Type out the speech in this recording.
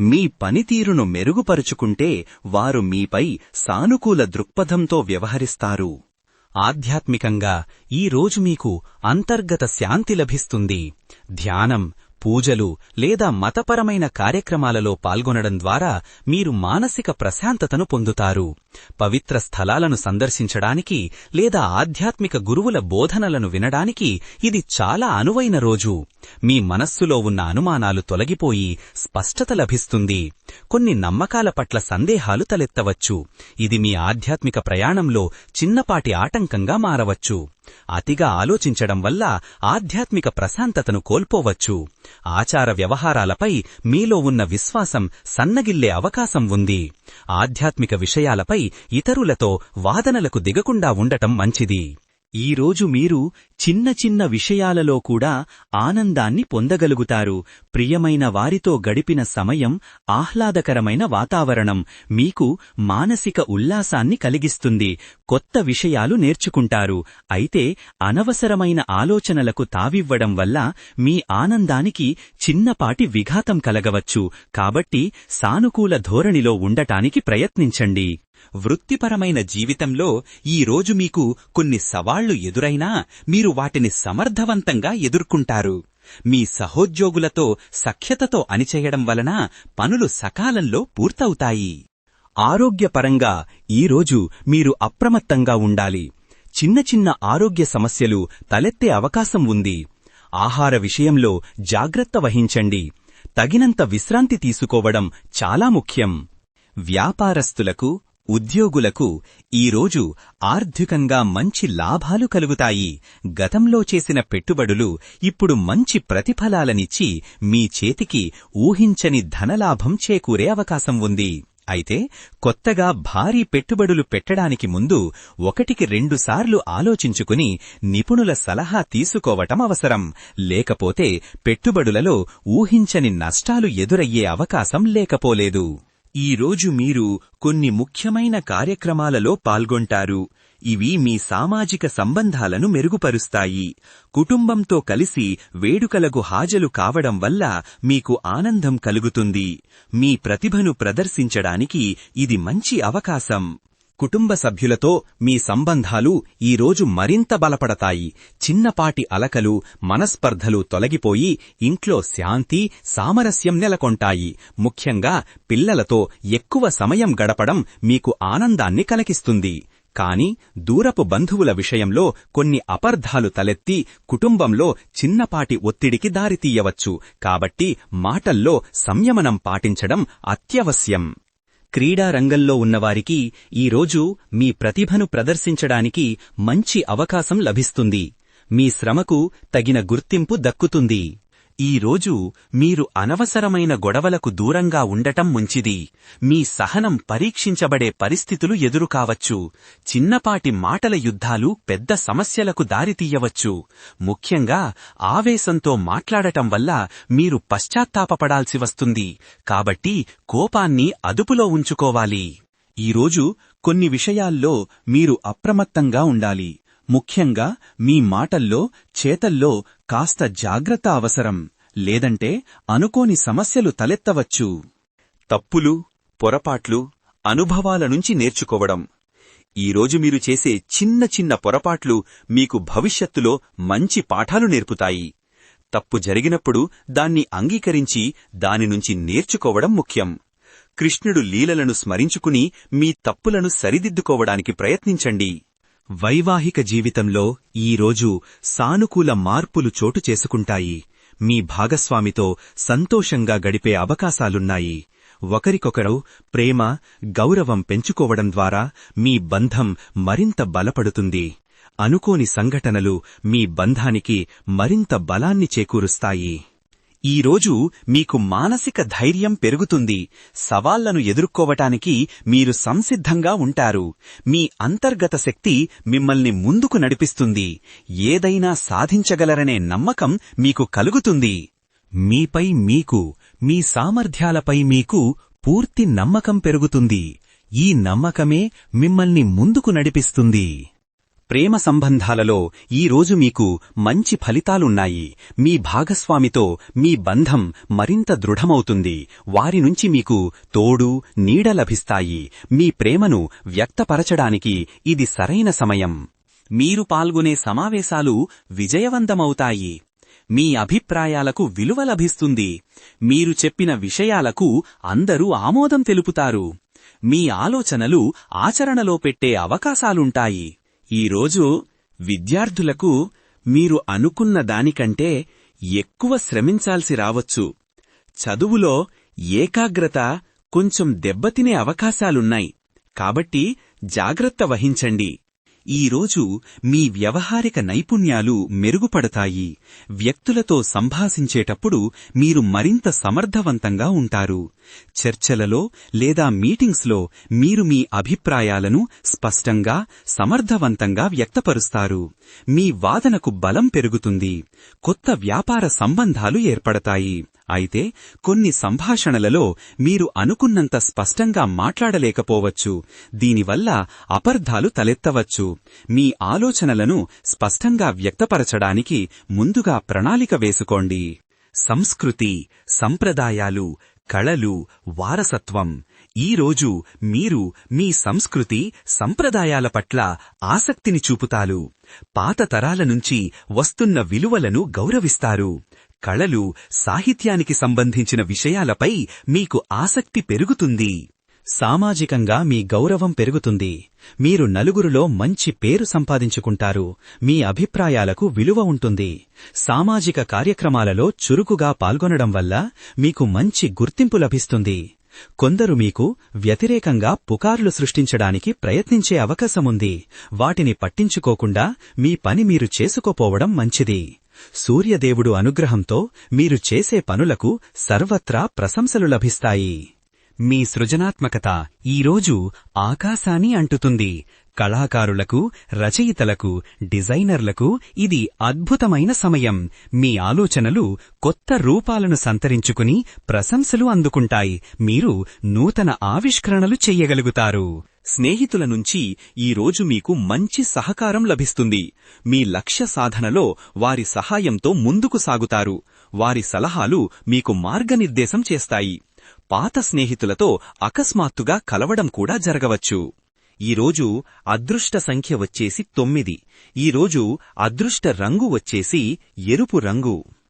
మీ పనితీరును మెరుగుపరుచుకుంటే వారు మీపై సానుకూల దృక్పథంతో వ్యవహరిస్తారు. ఆధ్యాత్మికంగా ఈ రోజు మీకు అంతర్గత శాంతి లభిస్తుంది. ధ్యానం పూజలు లేదా మతపరమైన కార్యక్రమాలలో పాల్గొనడం ద్వారా మీరు మానసిక ప్రశాంతతను పొందుతారు. పవిత్ర స్థలాలను సందర్శించడానికి లేదా ఆధ్యాత్మిక గురువుల బోధనలను వినడానికి ఇది చాలా అనువైన రోజు. మీ మనస్సులో ఉన్న అనుమానాలు తొలగిపోయి స్పష్టత లభిస్తుంది. కొన్ని నమ్మకాల పట్ల సందేహాలు తలెత్తవచ్చు. ఇది మీ ఆధ్యాత్మిక ప్రయాణంలో చిన్నపాటి ఆటంకంగా మారవచ్చు. అతిగా ఆలోచించడం వల్ల ఆధ్యాత్మిక ప్రశాంతతను కోల్పోవచ్చు. ఆచార వ్యవహారాలపై మీలో ఉన్న విశ్వాసం సన్నగిల్లే అవకాశం ఉంది. ఆధ్యాత్మిక విషయాలపై ఇతరులతో వాదనలకు దిగకుండా ఉండటం మంచిది. ఈరోజు మీరు చిన్న చిన్న విషయాలలో కూడా ఆనందాన్ని పొందగలుగుతారు. ప్రియమైన వారితో గడిపిన సమయం ఆహ్లాదకరమైన వాతావరణం మీకు మానసిక ఉల్లాసాన్ని కలిగిస్తుంది. కొత్త విషయాలు నేర్చుకుంటారు. అయితే అనవసరమైన ఆలోచనలకు తావివ్వడం వల్ల మీ ఆనందానికి చిన్నపాటి విఘాతం కలగవచ్చు. కాబట్టి సానుకూల ధోరణిలో ఉండటానికి ప్రయత్నించండి. వృత్తిపరమైన జీవితంలో ఈ రోజు మీకు కొన్ని సవాళ్ళు ఎదురైనా మీరు వాటిని సమర్థవంతంగా ఎదుర్కొంటారు. మీ సహోద్యోగులతో సఖ్యతతో అనిచేయడం వలన పనులు సకాలంలో పూర్తవుతాయి. ఆరోగ్యపరంగా ఈరోజు మీరు అప్రమత్తంగా ఉండాలి. చిన్న చిన్న ఆరోగ్య సమస్యలు తలెత్తే అవకాశం ఉంది. ఆహార విషయంలో జాగ్రత్త వహించండి. తగినంత విశ్రాంతి తీసుకోవడం చాలా ముఖ్యం. వ్యాపారస్తులకు ఉద్యోగులకు ఈరోజు ఆర్థికంగా మంచి లాభాలు కలుగుతాయి. గతంలో చేసిన పెట్టుబడులు ఇప్పుడు మంచి ప్రతిఫలాలనిచ్చి మీ చేతికి ఊహించని ధనలాభం చేకూరే అవకాశం ఉంది. అయితే కొత్తగా భారీ పెట్టుబడులు పెట్టడానికి ముందు ఒకటికి రెండుసార్లు ఆలోచించుకుని నిపుణుల సలహా తీసుకోవటం అవసరం. లేకపోతే పెట్టుబడులలో ఊహించని నష్టాలు ఎదురయ్యే అవకాశం లేకపోలేదు. ఈ రోజు మీరు కొన్ని ముఖ్యమైన కార్యక్రమాలలో పాల్గొంటారు. ఇవి మీ సామాజిక సంబంధాలను మెరుగుపరుస్తాయి. కుటుంబంతో కలిసి వేడుకలకు హాజరు కావడం వల్ల మీకు ఆనందం కలుగుతుంది. మీ ప్రతిభను ప్రదర్శించడానికి ఇది మంచి అవకాశం. కుటుంబ సభ్యులతో మీ సంబంధాలు ఈరోజు మరింత బలపడతాయి. చిన్నపాటి అలకలు మనస్పర్ధలు తొలగిపోయి ఇంట్లో శాంతి సామరస్యం నెలకొంటాయి. ముఖ్యంగా పిల్లలతో ఎక్కువ సమయం గడపడం మీకు ఆనందాన్ని కలిగిస్తుంది. కాని దూరపు బంధువుల విషయంలో కొన్ని అపర్ధాలు తలెత్తి కుటుంబంలో చిన్నపాటి ఒత్తిడికి దారితీయవచ్చు. కాబట్టి మాటల్లో సంయమనం పాటించడం అత్యవశ్యం. క్రీడారంగంలో ఉన్నవారికి ఈరోజు మీ ప్రతిభను ప్రదర్శించడానికి మంచి అవకాశం లభిస్తుంది. మీ శ్రమకు తగిన గుర్తింపు దక్కుతుంది. ఈ రోజు మీరు అనవసరమైన గొడవలకు దూరంగా ఉండటం మంచిది. మీ సహనం పరీక్షించబడే పరిస్థితులు ఎదురుకావచ్చు. చిన్నపాటి మాటల యుద్ధాలు పెద్ద సమస్యలకు దారితీయవచ్చు. ముఖ్యంగా ఆవేశంతో మాట్లాడటం వల్ల మీరు పశ్చాత్తాపపడాల్సి వస్తుంది. కాబట్టి కోపాన్ని అదుపులో ఉంచుకోవాలి. ఈరోజు కొన్ని విషయాల్లో మీరు అప్రమత్తంగా ఉండాలి. ముఖ్యంగా మీ మాటల్లో చేతల్లో కాస్త జాగ్రత్త అవసరం లేదంటే అనుకోని సమస్యలు తలెత్తవచ్చు. తప్పులు పొరపాట్లు అనుభవాల నుంచి నేర్చుకోవడం. ఈరోజు మీరు చేసే చిన్న చిన్న పొరపాట్లు మీకు భవిష్యత్తులో మంచి పాఠాలు నేర్పుతాయి. తప్పు జరిగినప్పుడు దాన్ని అంగీకరించి దానినుంచి నేర్చుకోవడం ముఖ్యం. కృష్ణుడు లీలలను స్మరించుకుని మీ తప్పులను సరిదిద్దుకోవడానికి ప్రయత్నించండి. వైవాహిక జీవితంలో ఈరోజు సానుకూల మార్పులు చోటు చేసుకుంటాయి. మీ భాగస్వామితో సంతోషంగా గడిపే అవకాశాలున్నాయి. ఒకరికొకరు ప్రేమ గౌరవం పెంచుకోవడం ద్వారా మీ బంధం మరింత బలపడుతుంది. అనుకోని సంఘటనలు మీ బంధానికి మరింత బలాన్ని చేకూరుస్తాయి. ఈరోజు మీకు మానసిక ధైర్యం పెరుగుతుంది. సవాళ్ళను ఎదుర్కోవటానికి మీరు సంసిద్ధంగా ఉంటారు. మీ అంతర్గత శక్తి మిమ్మల్ని ముందుకు నడిపిస్తుంది. ఏదైనా సాధించగలరనే నమ్మకం మీకు కలుగుతుంది. మీపై మీకు మీ సామర్థ్యాలపై మీకు పూర్తి నమ్మకం పెరుగుతుంది. ఈ నమ్మకమే మిమ్మల్ని ముందుకు నడిపిస్తుంది. ప్రేమ సంబంధాలలో ఈ రోజు మీకు మంచి ఫలితాలున్నాయి. మీ భాగస్వామితో మీ బంధం మరింత దృఢమవుతుంది. వారి నుంచి మీకు తోడు నీడ లభిస్తాయి. మీ ప్రేమను వ్యక్తపరచడానికి ఇది సరైన సమయం. మీరు పాల్గొనే సమావేశాలు విజయవంతమవుతాయి. మీ అభిప్రాయాలకు విలువ లభిస్తుంది. మీరు చెప్పిన విషయాలకు అందరూ ఆమోదం తెలుపుతారు. మీ ఆలోచనలు ఆచరణలో పెట్టే అవకాశాలుంటాయి. ఈరోజు విద్యార్థులకు మీరు అనుకున్న దానికంటే ఎక్కువ శ్రమించాల్సి రావచ్చు. చదువులో ఏకాగ్రత కొంచెం దెబ్బతినే అవకాశాలున్నాయి. కాబట్టి జాగ్రత్త వహించండి. ఈరోజు మీ వ్యవహారిక నైపుణ్యాలు మెరుగుపడతాయి. వ్యక్తులతో సంభాషించేటప్పుడు మీరు మరింత సమర్థవంతంగా ఉంటారు. చర్చలలో లేదా మీటింగ్స్లో మీరు మీ అభిప్రాయాలను స్పష్టంగా సమర్థవంతంగా వ్యక్తపరుస్తారు. మీ వాదనకు బలం పెరుగుతుంది. కొత్త వ్యాపార సంబంధాలు ఏర్పడతాయి. అయితే కొన్ని సంభాషణలలో మీరు అనుకున్నంత స్పష్టంగా మాట్లాడలేకపోవచ్చు. దీనివల్ల అపర్ధాలు తలెత్తవచ్చు. మీ ఆలోచనలను స్పష్టంగా వ్యక్తపరచడానికి ముందుగా ప్రణాళిక వేసుకోండి. సంస్కృతి సంప్రదాయాలు కళలు వారసత్వం. ఈరోజు మీరు మీ సంస్కృతి సంప్రదాయాల పట్ల ఆసక్తిని చూపుతారు. పాత తరాల నుంచి వస్తున్న విలువలను గౌరవిస్తారు. కళలు సాహిత్యానికి సంబంధించిన విషయాలపై మీకు ఆసక్తి పెరుగుతుంది. సామాజికంగా మీ గౌరవం పెరుగుతుంది. మీరు నలుగురులో మంచి పేరు సంపాదించుకుంటారు. మీ అభిప్రాయాలకు విలువ ఉంటుంది. సామాజిక కార్యక్రమాలలో చురుకుగా పాల్గొనడం వల్ల మీకు మంచి గుర్తింపు లభిస్తుంది. కొందరు మీకు వ్యతిరేకంగా పుకార్లు సృష్టించడానికి ప్రయత్నించే అవకాశముంది. వాటిని పట్టించుకోకుండా మీ పని మీరు చేసుకోపోవడం మంచిది. సూర్యదేవుడు అనుగ్రహంతో మీరు చేసే పనులకు సర్వత్రా ప్రశంసలు లభిస్తాయి. మీ సృజనాత్మకత ఈరోజు ఆకాశాన్ని అంటుతుంది. కళాకారులకు రచయితలకు డిజైనర్లకు ఇది అద్భుతమైన సమయం. మీ ఆలోచనలు కొత్త రూపాలను సంతరించుకుని ప్రశంసలు అందుకుంటాయి. మీరు నూతన ఆవిష్కరణలు చెయ్యగలుగుతారు స్నేహితుల నుంచి ఈరోజు మీకు మంచి సహకారం లభిస్తుంది. మీ లక్ష్య సాధనలో వారి సహాయంతో ముందుకు సాగుతారు. వారి సలహాలు మీకు మార్గనిర్దేశం చేస్తాయి. పాత స్నేహితులతో అకస్మాత్తుగా కలవడం కూడా జరగవచ్చు. ఈరోజు అదృష్ట సంఖ్య వచ్చేసి తొమ్మిది. ఈరోజు అదృష్ట రంగు వచ్చేసి ఎరుపు రంగు.